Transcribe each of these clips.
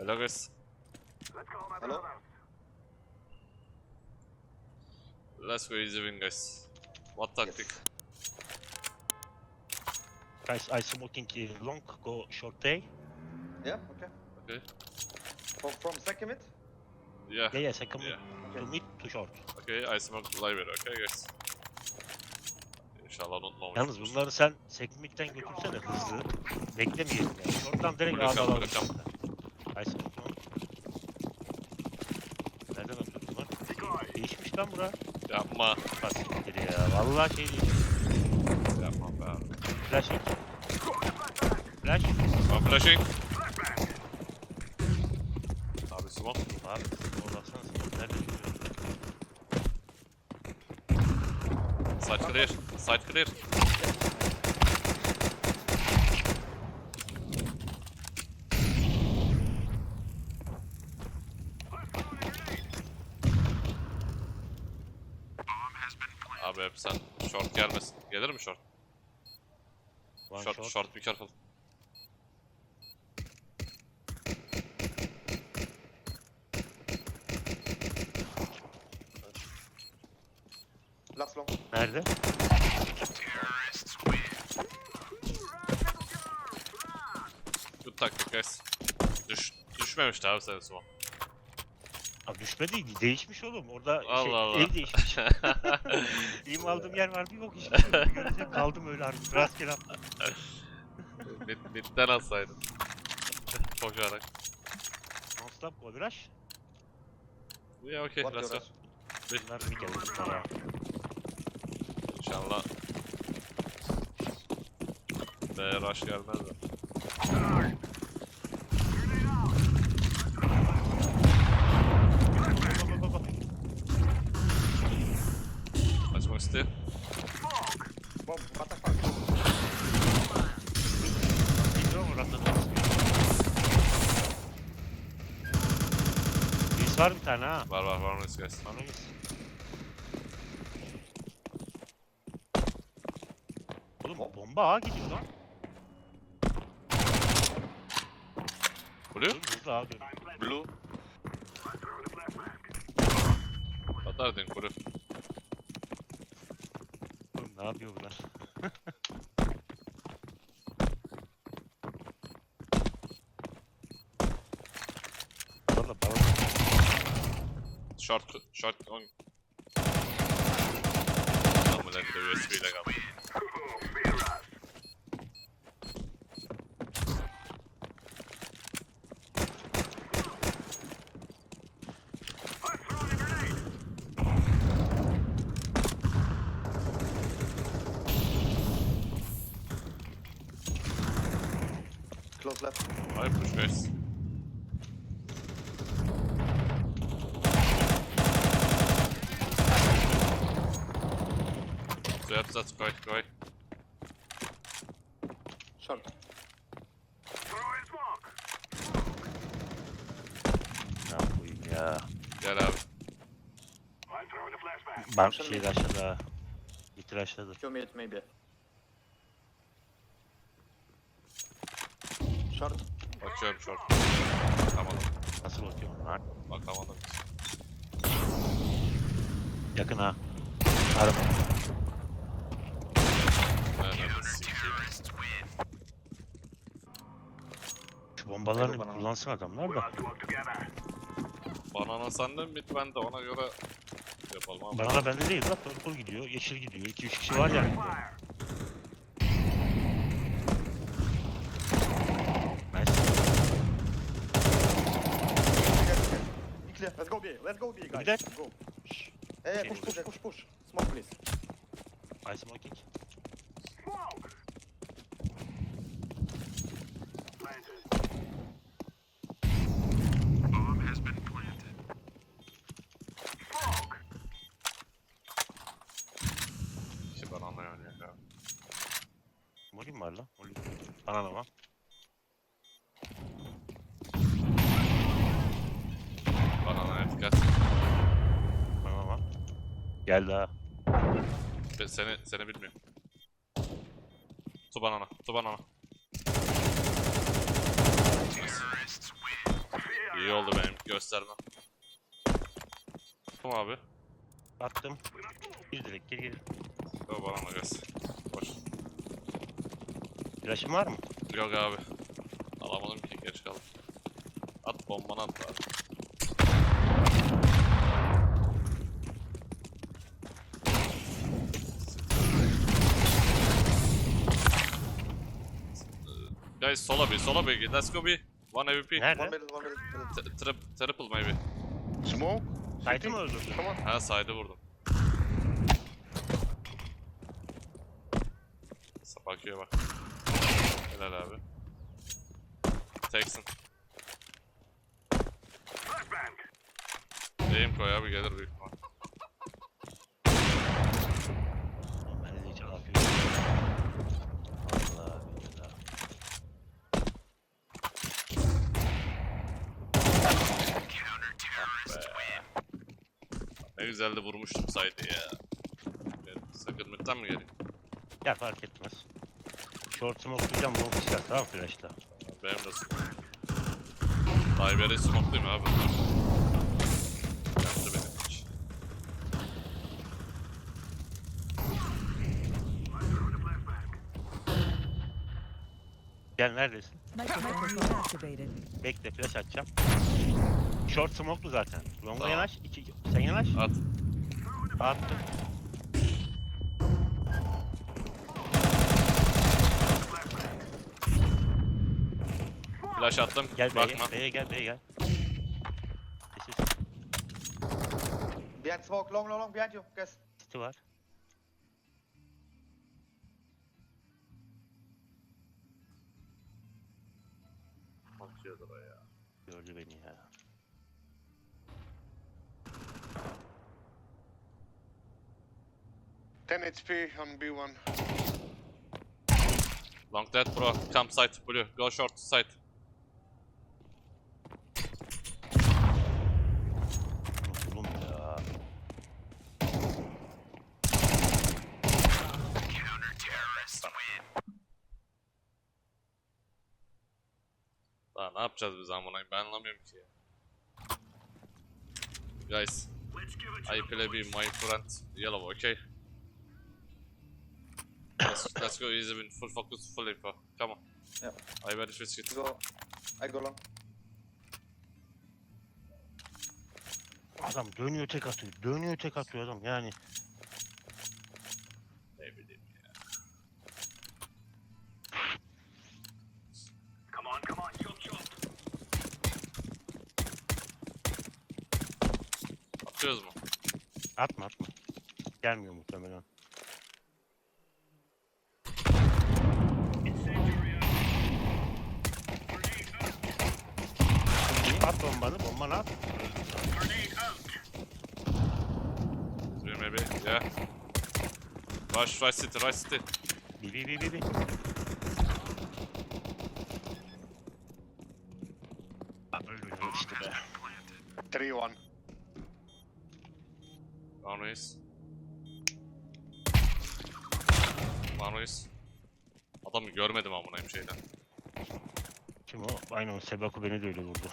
Hello guys. Hello? Let's go easy win guys. What tactic? Guys, I smoking uh, long, go short A. Yeah, okay. Okay. From, from second mid? Yeah. Yeah, yeah, second Yeah. to mid to short. Okay, I smoke library. Okay guys. İnşallah unutmamışsınız. Yalnız bunları sen segmentten götürsene hızlı. Beklemeyelim yani. Short'tan direkt A'da alalım. I smoke long. Nereden atıyor bunlar? Değişmiş lan bura. Yapma. Bak siktir ya. Vallahi şey değil. Yapma be abi. Flash it. Flash. I'm flashing. Abi smoke. Abi ona baksana sen nerede duruyor? Side clear. Side clear. Abi hep sen short gelmesin. Gelir mi short? One short, short. short, be careful. Last long. Nerede? Good tactic guys. Düş, düşmemişti abi senin smoke. Abi düşmedi değişmiş oğlum. Orada şey, Allah Allah. el değişmiş. Benim aldığım yer var bir bok işte. Görünce kaldım öyle harbi. Rastgele atla. Mid, midden atsaydın. Koşarak. Non stop go rush. Yeah okay What let's go. Bunlar bir geldi bunlara. İnşallah. B rush gelmez de. Go, go, go, go. Açmak istedim. Bomb, what the fuck? Gidiyor mu rahatladı? Biz var bir tane ha. Var var var nice guys. Sana gitsin. Oğlum bomba ha gidiyor lan. Blue? Dur ha dön. Blue. Atardın kuru. Oğlum ne yapıyor bunlar? Valla bana Short, short on. Tamam lan bir de USB ile kaldı. Close left. I push guys. That's quite quite. Short. ne yapayım ya. Gel abi. Ben şey aşağıda. Bitir aşağıda. Two mid maybe. Short. Bakıyorum short. Bakamadım. Nasıl bakıyorum lan? Bakamadım. Yakın ha. Araba. Şu bombalarını bana. bir kullansın adamlar da. Banana senden mid ben de ona göre yapalım abi. Bana bende değil lan. Purple gidiyor, yeşil gidiyor. 2-3 kişi var yani. Nice. Clear. Let's go B. Let's go B, guys. Go. Hey, Okay, push, push, good. push, push. Smoke, please. I smoking. İşte banana oynuyor ya. Molim var lan. Molim. Bana ne var? Banana dikkat. Bana ne var? Geldi ha. Be- Seni, seni bilmiyorum. Tu banana, tu banana. İyi oldu benim göstermem. Tamam abi. Attım. Bir direkt geri geri. Yo bana mı göz. Boş. Flash'ın var mı? Yok abi. Alamadım ki geç kaldım. At bombanı at abi. Guys, sola bir, sola bir. Let's go bir. One AWP. One Nerede? middle, one middle. middle. T- trip, triple maybe. Smoke. Sight'ı mı öldürdün? Come on. Ha side'ı vurdum. Sapakiye bak. Helal abi. Teksin. Eğim koy abi gelir büyük ihtimal. Ben de hiç afiyet Allah billah. Ne güzel de vurmuştum side'ı ya. Gel, Sakın midden mi geleyim? Ya fark etmez. Short smoke'layacağım long çıkar tamam flash'la. Benim de sıkıntı. Diver'i smoke'layım abi. Yaptı beni hiç. Gel neredesin? Microphone activated. Bekle flash atacağım. Short smoke'lu zaten. Long'a Tamam. yanaş. iki, sen yanaş. At. Attım. Flash attım. Gel Bakma. B'ye. B'ye gel B'ye gel. Sessiz. Behind smoke, long, long, long, behind you. Guys. City var. Bakıyordur o ya. Gördü beni ya. Ten HP on B1. Long dead bro. Come side blue. Go short side. Oğlum ya. Daha ne yapacağız biz amına ben anlamıyorum ki. Guys. I play be my friend yellow, okay? Let's, let's go easy win, full focus, full info. Come on. Yeah. I very switch it. Go. I go long. Adam dönüyor tek atıyor. Dönüyor tek atıyor adam yani. Ne bileyim ya. Atıyoruz mu? Atma atma. Gelmiyor muhtemelen. At bombanı, bombanı at. Three maybe, yeah. Rush, right city, right city. Bi bi bi bi bi. Öldürdün işte be. 3-1. Manuis. Manuis. Adamı görmedim amınayım şeyden. Kim o? Aynen Sebaku beni de öyle vurdu.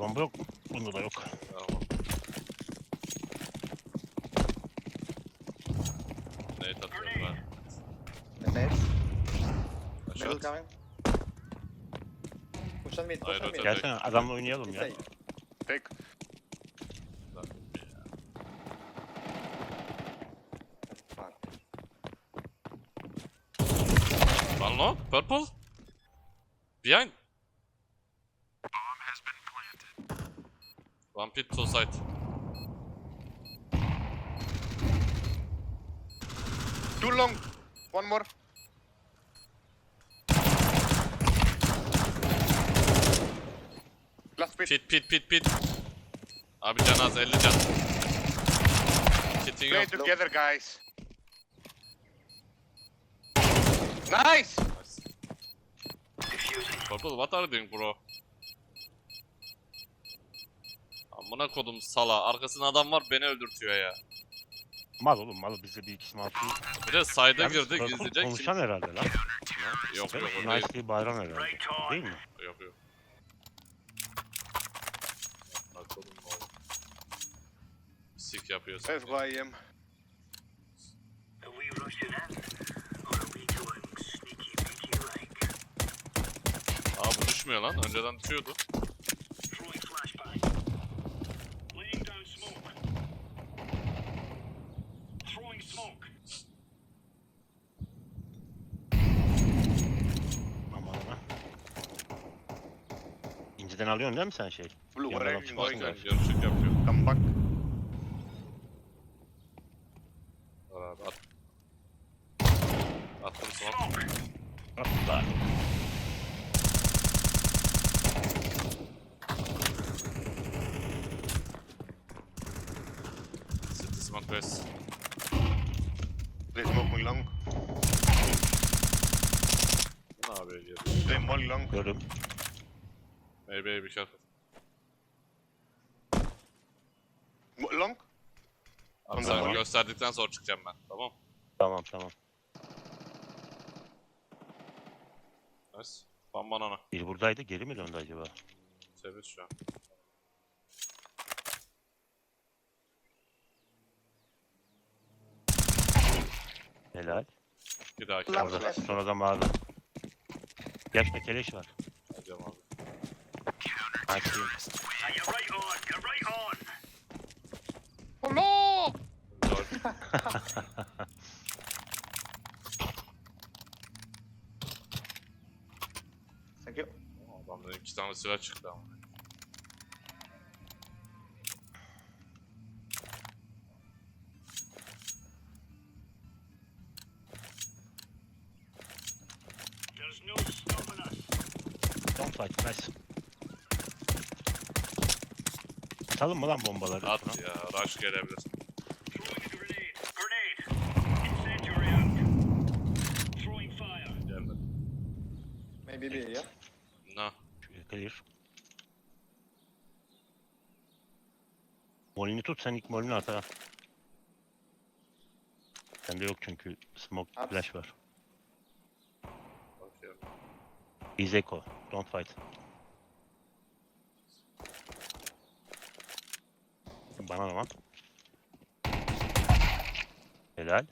Bomba yok mu? Bunda da yok. Tamam. Nate atıyorum ben. And nades. Taş Middle at. coming. Push on mid, push Hayır, on mid. öte- Gelsene adamla oynayalım ya. Stay. Take. Fuck. One long, purple. Behind. One pit, two side. Too long. One more. pit. Pit pit pit pit. Abi can az 50 can. Kitin Play yok. together, guys. Nice! Purple what are you doing bro? Amına kodum sala. Arkasında adam var beni öldürtüyor ya. Mal oğlum mal bizde bir ikisi mal. Bir de sayda girdi gizlice. Konuşan herhalde lan. Yok yok o değil. Nice diye bayram herhalde. Değil mi? Yok yok. Amına kodum oğlum. Sik yapıyorsun. Am. Aa bu düşmüyor lan. Önceden düşüyordu. Aman aman. İnciden alıyorsun değil mi sen şey? Blue, Yeah, where are I'm you Bak going? yani görüşük yapıyor. Come back. Var abi at. Attım smoke. Atla. City smoke base. They smoke me long. Ne yapıyor geri? They molly long. Gördüm. Maybe bir careful. Long? Abi Tamam. gösterdikten sonra çıkacağım ben. Tamam. Tamam tamam. Nice. Ban banana. Bir buradaydı geri mi döndü acaba? Temiz şu an. Helal. Bir dahaki Lan. orada. Sonradan bağırdı. Gerçekten keleş var. Açayım. No! Lol. Thank you. Adamda iki tane silah çıktı ama. Atalım mı lan bombaları? At üstüne? ya. Rush gelebilir. Gelmedi. Maybe B, yeah? No. Şöyle Clear. Molini tut sen ilk molini at ha. Sende yok çünkü smoke At. flash var. He's echo. Don't fight. Bana ne lan? Helal.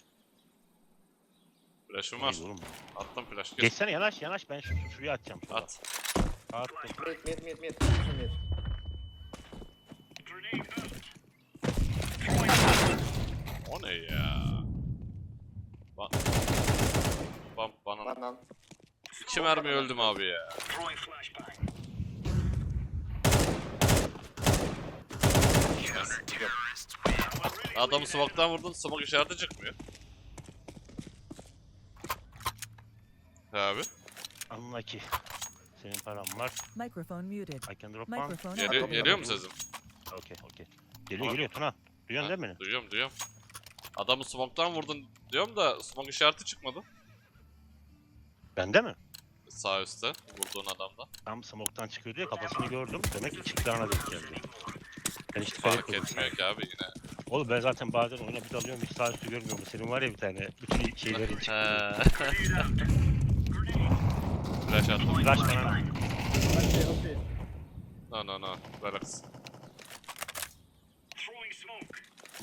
Flash'ım var. İyi oğlum. Attım flash. Geç. Geçsene yanaş yanaş ben şu, şuraya atacağım. Şurada. At. Attım. Mid, mid, mid, mid. Mid. O ne ya? Ba Bam bana. One down. İki mermi öldüm abi ya. Adamı smoke'tan vurdun, smoke işareti çıkmıyor. Abi. Unlucky. Senin paran var. Microphone muted. I can drop one. Microphone Geliyor, activated. geliyor mu sesim? Okey okey. Geliyor geliyor Tuna. Duyuyorsun değil mi? Duyuyorum, duyuyorum. Adamı smoke'tan vurdun diyorum da smoke işareti çıkmadı. Bende mi? Sağ üstte vurduğun adamda. Tam smoke'tan çıkıyor diye kafasını gördüm. Demek ki çıktığına denk geldi. Ben dikkat Fark etmedim. etmiyor ki abi yine. Oğlum ben zaten bazen oyuna bir dalıyorum hiç sağ üstü görmüyorum. Senin var ya bir tane bütün şeylerin çıktı. He. Flash attım. Flash bana. Okay, okay. No no no. Relax.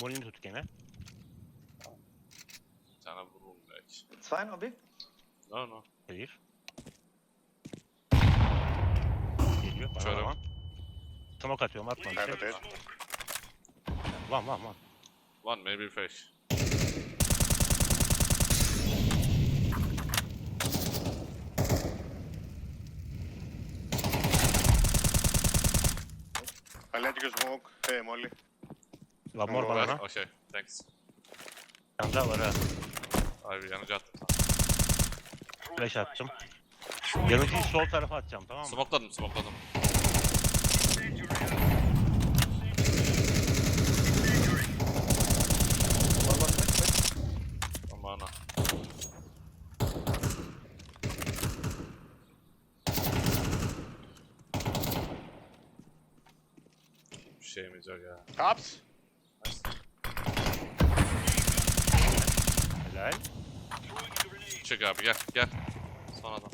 Molini tut gene. Bir tane vururum belki. It's fine, Obi. No no. Clear. Geliyor bana Şöyle. lan. Smoke atıyorum atma bir I şey. it. Lan lan lan. One maybe fake. I let you smoke. Hey, molly. Lan mor bana lan. Okay, thanks. Yanda var ha. Abi yanıcı attım. Flash attım. Yanıcıyı sol tarafa atacağım tamam mı? Smokladım, smokladım. Aman ha. Bir şeyimiz yok ya. Cops. Helal. Çık abi gel gel. Son adam.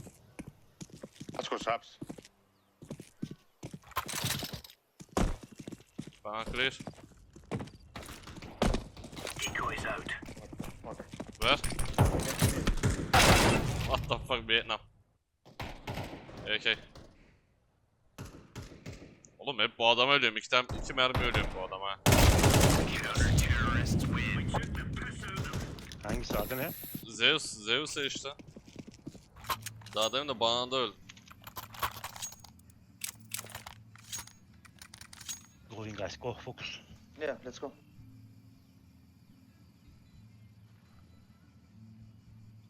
Let's go, Saps. Bana clear. Smoker. Ver. What the fuck Vietnam. AK. Oğlum hep bu adama ölüyorum. İki, tane, iki mermi ölüyorum bu adama. Hangisi adı ne? Zeus, Zeus işte. Daha demin de bana da öldü. Going guys go focus. Yeah, let's go.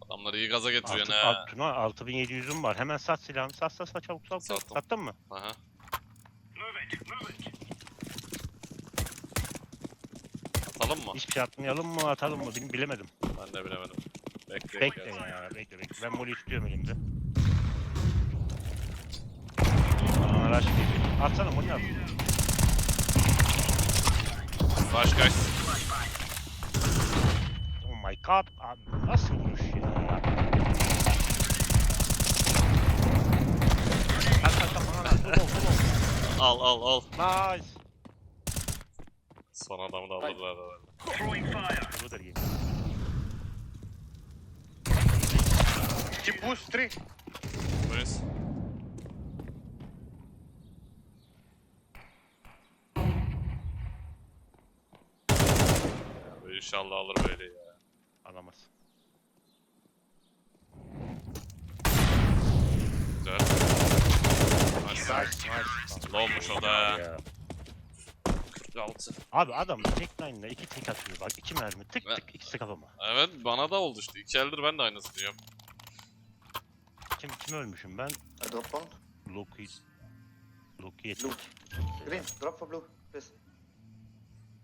Adamları iyi gaza getiriyorsun Altı, ha. alt, Tuna 6700'üm var. Hemen sat silahını. Sat sat sat çabuk çabuk. çabuk. Sattım. Sattın mı? Aha. Atalım mı? Hiçbir şey atmayalım mı atalım mı Bil- bilemedim. Ben de bilemedim. Bekle. Bekle bekle. ya bekle bekle. Ben moli istiyorum elimde. Bana araç geliyor. Atsana moli at. Rush guys. Oh my god. Abi nasıl vuruş ya? At at at bana at. Go go go. Al al al. Nice. Son adamı da alırlar. Bu da iyi. Keep boost, three. Polis. Ya, İnşallah alır böyle ya. Alamaz. Güzel. Nice. Nice nice. Lowmuş o da. Ya. 46. Abi adam tek nine'la iki tek atıyor bak iki mermi tık Ve- tık ikisi kafama. Evet bana da oldu işte. İki eldir ben de aynısını diyorum. Kim kim ölmüşüm ben? I drop one. Loki Loki Blue. ettik. Green, drop for blue. Please.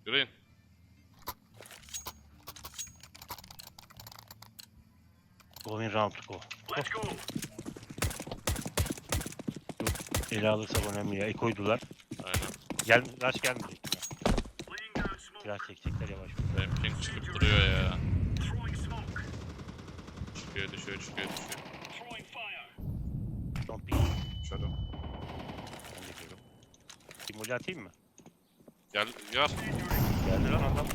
Green. Going round go. Let's go. Ele alırsak önemli ya. E koydular. Aynen. Gel, rush gelmeyecek. Biraz çekecekler yavaş. Benim ping çıkıp duruyor ya. Çıkıyor düşüyor çıkıyor düşüyor. Don't be. Şöyle. Ben de diyorum. Simuli atayım mı? Gel gel. Geldi lan adam.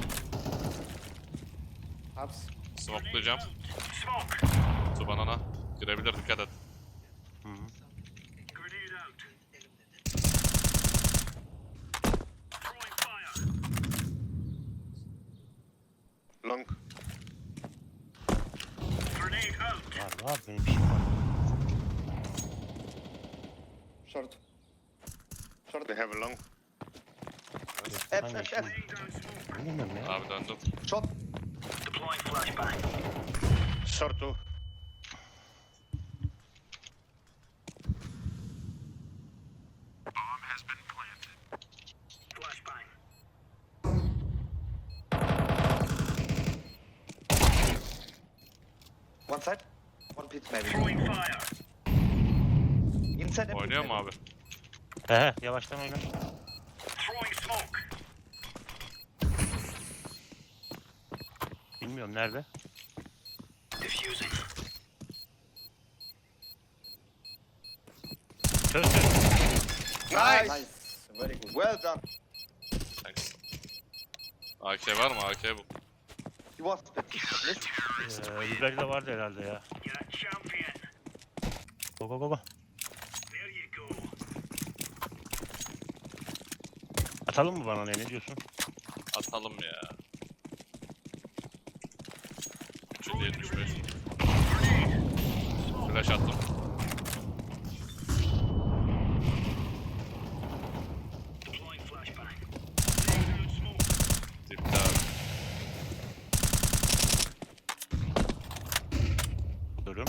Ups. Smokelayacağım. Tu banana. Girebilir dikkat et. Hı -hı. Long. Var var benim işim var. Short. Short. They have a long. F, F? F. Abi döndüm. Short two. One side. One pit maybe. Inside and Oynuyor mu abi? He he yavaştan oyna. Bilmiyorum nerede. Nice. Nice. Very good. Well done. Thanks. AK var mı? AK bu. He was. List. Ee, biberi de vardı herhalde ya. Go go go go. Atalım mı bana ne, ne diyorsun? Atalım ya. 375. Flash attım. Dipte abi. Durum.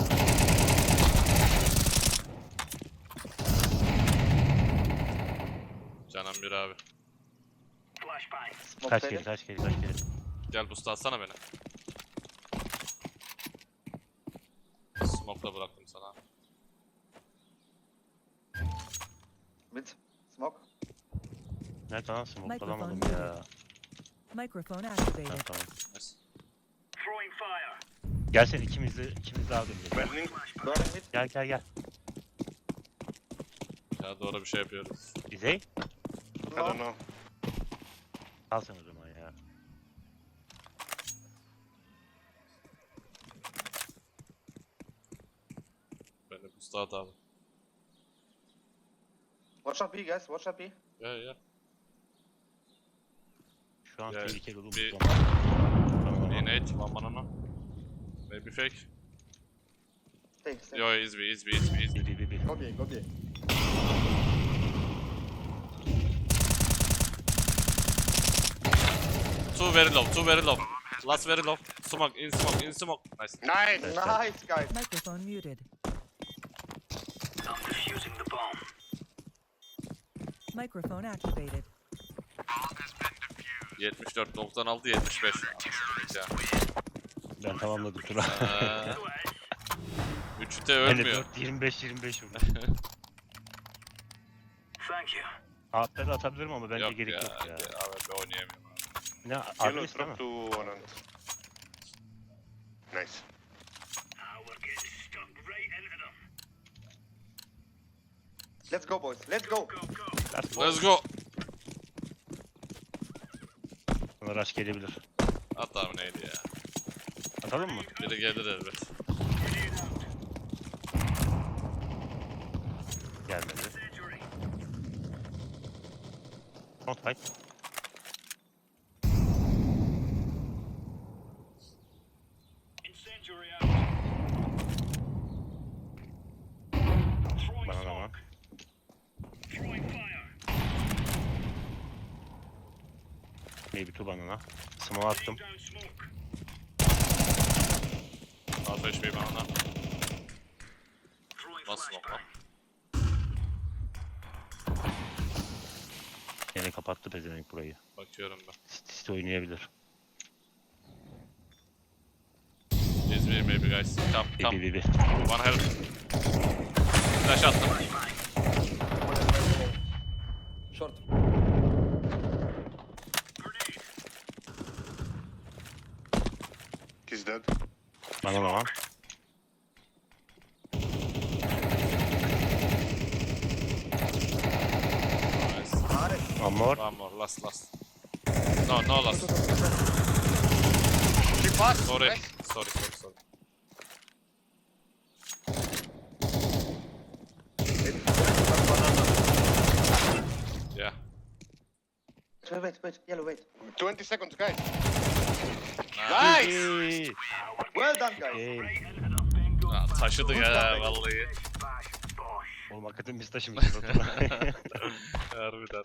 Canan bir abi. Smoke Kaç faded. kere kaç kere kaç kere. Gel boost atsana beni. Smoke'la bıraktım sana. Mid. Smoke. Nerede lan smoke alamadım ya. Microphone Ha, activated. tamam. Nice. Gel sen ikimiz de ikimiz de aldım. Burning. Mid. Gel gel gel. Ya doğru bir şey yapıyoruz. Bizey. I don't know. Al sen o zaman ya. Ben de Gustav abi. Watch out B, guys. Watch out B. Ya ya. Şu an Ya, tehlikeli oğlum. bir- bu zaman. Bir nade, one banana. Maybe fake. Stay, stay. Yo, easy, easy, easy, easy. Bir bir bir bir. Go B, go B. Two very low, two very low. Last very low. Smoke, in smoke, in smoke. Nice. Nice. Nice, guys. Microphone muted. Microphone activated. 74, 96, 75. Ya. Ben tamamladım tura. Ee, Üçü de Ben ölmüyor. 4 25 25 vurdum. Altları atabilirim ama bence yok gerek ya. yok ya. AWP oynayamıyorum. Ne Yellow adres değil mi? drop to one hand. Nice. Let's go, boys. Let's go. Let's go. Let's go. Bana rush gelebilir. At abi neydi ya. Atalım mı? Biri gelir elbet. Gelmedi. Not fight. Bana da bak. Maybe two banana. Smoke attım. HP bana. Nasıl lan? Yine kapattı pezevenk burayı. Bakıyorum ben. Siste oynayabilir. Easy maybe guys. Come, Bir come. bir bir bir. One help. Flash attım. Short. He's dead. Banana var. Nice. Nice. One more. One more, last, last. No, no last. He passed. Sorry. Nice. Sorry, sorry, sorry. Yeah. Wait, wait, wait. Yellow, wait. 20 seconds, guys. Nice. Hey. Well done, guys. Hey. Aa, taşıdı ya vallahi. Oğlum hakikaten biz taşımışız. Harbiden.